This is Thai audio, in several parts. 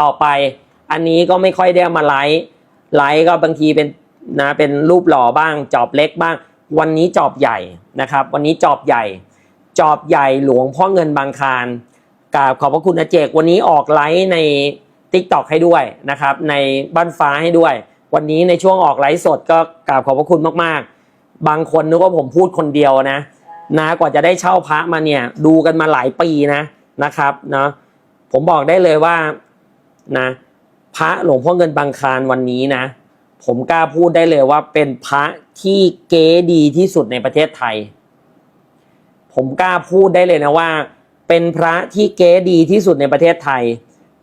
ต่อไป อันนี้ก็ไม่ค่อยได้มาไลฟ์ไลฟ์ก็บางทีเป็นนะเป็นรูปหล่อบ้าง จอบเล็กบ้าง วันนี้จอบใหญ่นะครับ วันนี้จอบใหญ่ จอบใหญ่หลวงพ่อเงินบางคารกราบขอบพระคุณอาเจก วันนี้ออกไลฟ์ใน t ิ k t o k ให้ด้วยนะครับ ในบ้านฟ้าให้ด้วย วันนี้ในช่วงออกไลฟ์สดก็กราบขอบพระคุณมากๆ บางคนนึกว่าผมพูดคนเดียวนะนะกว่าจะได้เช่าพระมาเนี่ยดูกันมาหลายปีนะนะครับเนาะผมบอกได้เลยว่า นะ พระหลวงพ่อเงินบางคารวันนี้นะ ผมกล้าพูดได้เลยว่าเป็นพระที่เก๋ดีที่สุดในประเทศไทย ผมกล้าพูดได้เลยนะว่า เป็นพระที่เก๋ดีที่สุดในประเทศไทย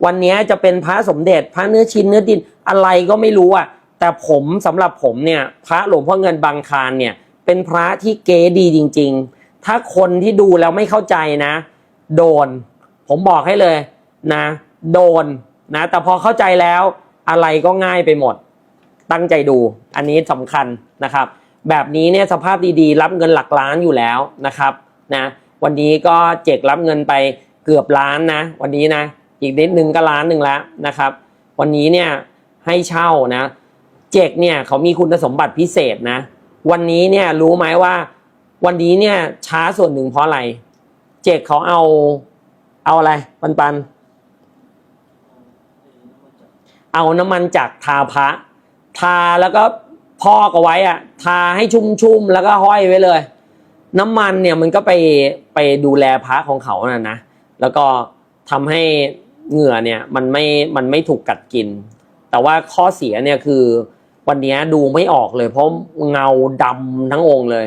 วันนี้จะเป็นพระสมเด็จพระเนื้อชิ้นเนื้อดินอะไรก็ไม่รู้อะแต่ผมสำหรับผมเนี่ย พระหลวงพ่อเงินบางคารเนี่ย เป็นพระที่เก๋ดีจริง ๆ ถ้าคนที่ดูแล้วไม่เข้าใจนะ โดน ผมบอกให้เลยนะ โดน นะแต่พอเข้าใจแล้วอะไรก็ง่ายไปหมด ตั้งใจดูอันนี้สำคัญนะครับ แบบนี้เนี่ยสภาพดีๆ รับเงินหลักล้านอยู่แล้วนะครับนะวันนี้ก็เจกรับเงินไปเกือบล้านนะ วันนี้นะอีกนิดนึงก็ล้านหนึ่งแล้วนะครับ วันนี้เนี่ยให้เช่านะ เจกเนี่ยเขามีคุณสมบัติพิเศษนะ วันนี้เนี่ยรู้ไหมว่าวันนี้เนี่ยช้าส่วนหนึ่งเพราะอะไร เจกเขาเอาเอาอะไรปันปันๆ เอาน้ำมันจากทาพระทาแล้วก็พอกเอาไว้อะทาให้ชุ่มๆแล้วก็ห้อยไว้เลย น้ำมันเนี่ยมันก็ไปไปดูแลพระของเขาน่ะนะแล้วก็ทำให้เหงื่อเนี่ยมันไม่มันไม่ถูกกัดกิน แต่ว่าข้อเสียเนี่ยคือวันนี้ดูไม่ออกเลย เพราะเงาดำทั้งองค์เลย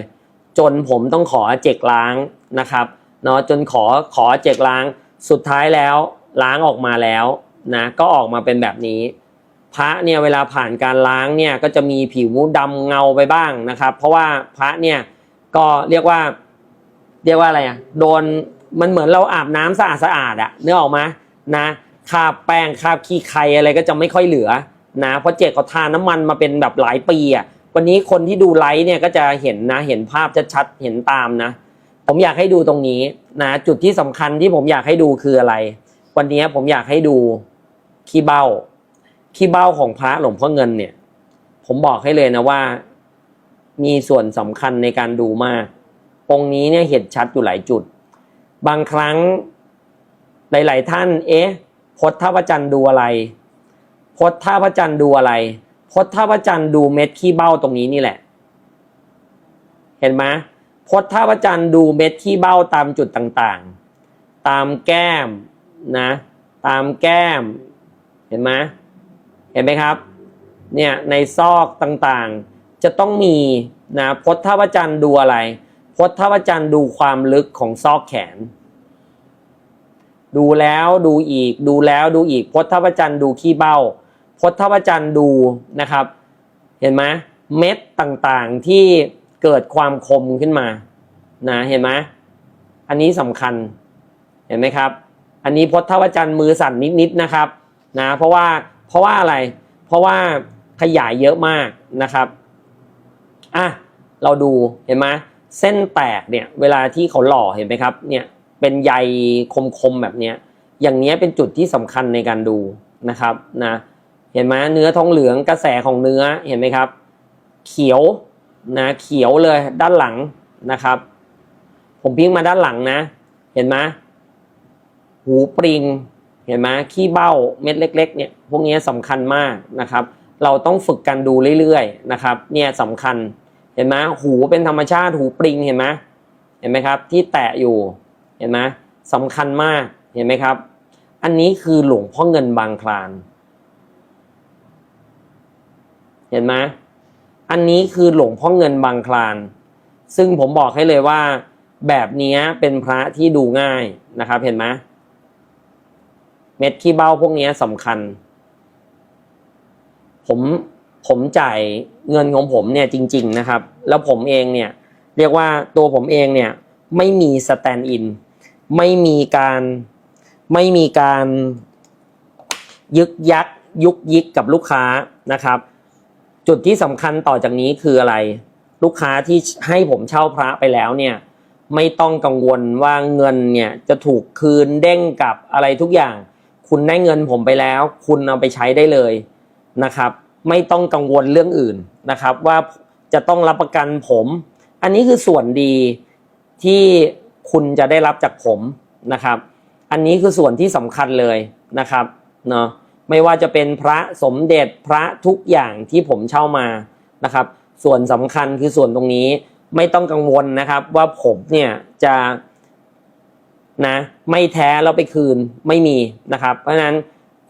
จนผมต้องขอเจกล้างนะครับเนาะจนขอขอเจกล้างสุดท้ายแล้วล้างออกมาแล้ว นะก็ออกมาเป็นแบบนี้ พระเนี่ยเวลาผ่านการล้างเนี่ยก็จะมีผิวดำเงาไปบ้างนะครับ เพราะว่าพระเนี่ยก็เรียกว่า เรียกว่าอะไรอะโดนมันเหมือนเราอาบน้ำสะอาดสะอาดอะนึกอออกไหมนะคราบแป้งคราบขี้ไครอะไรก็จะไม่ค่อยเหลือนะเพราะเจกเขาทาน้ำมันมาเป็นแบบหลายปีอะวันนี้คนที่ดูไลฟ์เนี่ยก็จะเห็นนะเห็นภาพชัดๆเห็นตามนะ ผมอยากให้ดูตรงนี้นะจุดที่สำคัญที่ผมอยากให้ดูคืออะไร วันนี้ผมอยากให้ดู ขี้เบ้า ขี้เบ้าของพระหลวงพ่อเงินเนี่ย ผมบอกให้เลยนะว่า มีส่วนสำคัญในการดูมาก องค์นี้เนี่ยเห็นชัดอยู่หลายจุด บางครั้งหลาย ๆ ท่าน เอ๊ะพจน์ท่าพระจันทร์ดูอะไรพจน์ท่าพระจันทร์ดูอะไรพจน์ท่าพระจันทร์ดูเม็ดขี้เบ้าตรงนี้นี่แหละ เห็นไหมพจน์ท่าพระจันทร์ดูเม็ดขี้เบ้าตามจุดต่างๆ ตามแก้มนะ ตามแก้ม เห็นไหมเห็นไหมครับ เนี่ยในซอกต่างๆ จะต้องมีนะพจน์ท่าพระจันทร์ดูอะไรพจน์ท่าพระจันทร์ดูความลึกของซอกแขน ดูแล้วดูอีก ดูแล้วดูอีกพจน์ท่าพระจันทร์ดูขี้เบ้าพจน์ท่าพระจันทร์ดูนะครับ เห็นไหมเม็ดต่างๆที่เกิดความคมขึ้นมานะเห็นไหมอันนี้สำคัญเห็นไหมครับ อันนี้พจน์ท่าพระจันทร์มือสั่นนิดๆนะครับ นะเพราะว่าเพราะว่าอะไร เพราะว่าขยายเยอะมากนะครับอะเราดูเห็นไหมเส้นแตกเนี่ยเวลาที่เขาหล่อเห็นไหมครับเนี่ยเป็นใยคมๆแบบเนี้ยอย่างเนี้ยเป็นจุดที่สำคัญในการดูนะครับนะเห็นไหมเนื้อทองเหลืองกระแสของเนื้อเห็นไหมครับ เขียวนะเขียวเลยด้านหลังนะครับ ผมพิงมาด้านหลังนะ เห็นไหมหูปริง เห็นไหมขี้เบ้าเม็ดเล็ก ๆ เนี่ยพวกนี้สำคัญมากนะครับ เราต้องฝึกกันดูเรื่อยๆนะครับ เนี่ยสำคัญเห็นไหมหูเป็นธรรมชาติหูปริงเห็นไหมเห็นไหมครับ ที่แตะอยู่เห็นไหมสำคัญมากเห็นไหมครับ อันนี้คือหลวงพ่อเงินบางคลาน เห็นไหมอันนี้คือหลวงพ่อเงินบางคลาน ซึ่งผมบอกให้เลยว่า แบบนี้เป็นพระที่ดูง่ายนะครับ เห็นไหม เม็ดขี้เบ้าพวกนี้สำคัญ ผมผมจ่ายเงินของผมเนี่ยจริง ๆนะครับ แล้วผมเองเนี่ยเรียกว่าตัวผมเองเนี่ยไม่มีสแตนด์อินไม่มีการไม่มีการยึกยักยุกยิกกับลูกค้านะครับ จุดที่สำคัญต่อจากนี้คืออะไร ลูกค้าที่ให้ผมเช่าพระไปแล้วเนี่ยไม่ต้องกังวลว่าเงินเนี่ยจะถูกคืนเด้งกลับอะไรทุกอย่าง คุณได้เงินผมไปแล้ว คุณเอาไปใช้ได้เลยนะครับ ไม่ต้องกังวลเรื่องอื่นนะครับ ว่าจะต้องรับประกันผม อันนี้คือส่วนดีที่คุณจะได้รับจากผมนะครับ อันนี้คือส่วนที่สำคัญเลยนะครับเนาะไม่ว่าจะเป็นพระสมเด็จพระทุกอย่างที่ผมเช่ามานะครับ ส่วนสำคัญคือส่วนตรงนี้ไม่ต้องกังวลนะครับ ว่าผมเนี่ยจะ นะไม่แท้แล้วไปคืนไม่มีนะครับ เพราะฉะนั้น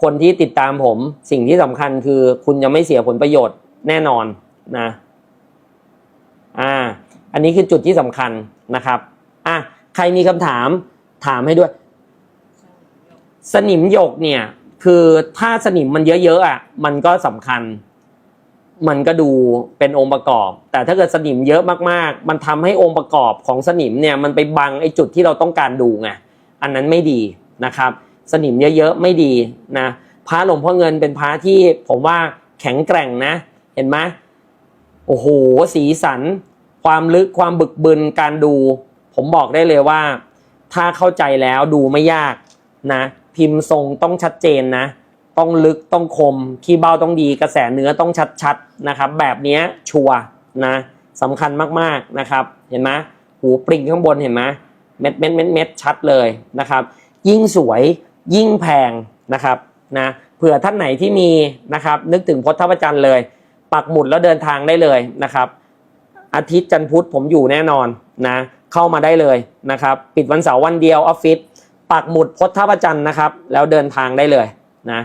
คนที่ติดตามผมสิ่งที่สำคัญคือคุณจะไม่เสียผลประโยชน์แน่นอนนะอ่าอันนี้คือจุดที่สำคัญนะครับอะใครมีคำถามถามให้ด้วย สนิมหยกเนี่ยคือถ้าสนิมมันเยอะๆอะมันก็สำคัญ มันก็ดูเป็นองค์ประกอบ แต่ถ้าเกิดสนิมเยอะมากๆ มันทำให้องค์ประกอบของสนิมเนี่ยมันไปบังไอ้จุดที่เราต้องการดูไงอันนั้นไม่ดีนะครับ สนิมเยอะๆไม่ดีนะพระหลวงพ่อเงินเป็นพระที่ผมว่าแข็งแกร่งนะ เห็นไหมโอ้โหสีสัน ความลึกความบึกบึนการดู ผมบอกได้เลยว่า ถ้าเข้าใจแล้วดูไม่ยากนะ พิมพ์ทรงต้องชัดเจนนะ ต้องลึกต้องคมขี้เบ้าต้องดีกระแสเนื้อต้องชัดๆนะครับ แบบนี้ชัวร์นะสำคัญมากๆนะครับ เห็นไหมหูปริงข้างบนเห็นไหมเม็ดเม็ดเม็ดเม็ดชัดเลยนะครับ ยิ่งสวยยิ่งแพงนะครับนะเผื่อท่านไหนที่มีนะครับนึกถึงพจน์ทัพจันทร์เลย ปักหมุดแล้วเดินทางได้เลยนะครับ อาทิตย์จันทร์พุธผมอยู่แน่นอนนะเข้ามาได้เลยนะครับ ปิดวันเสาร์วันเดียวออฟฟิศปักหมุดพจน์ท่าประจันทร์นะครับ แล้วเดินทางได้เลยนะ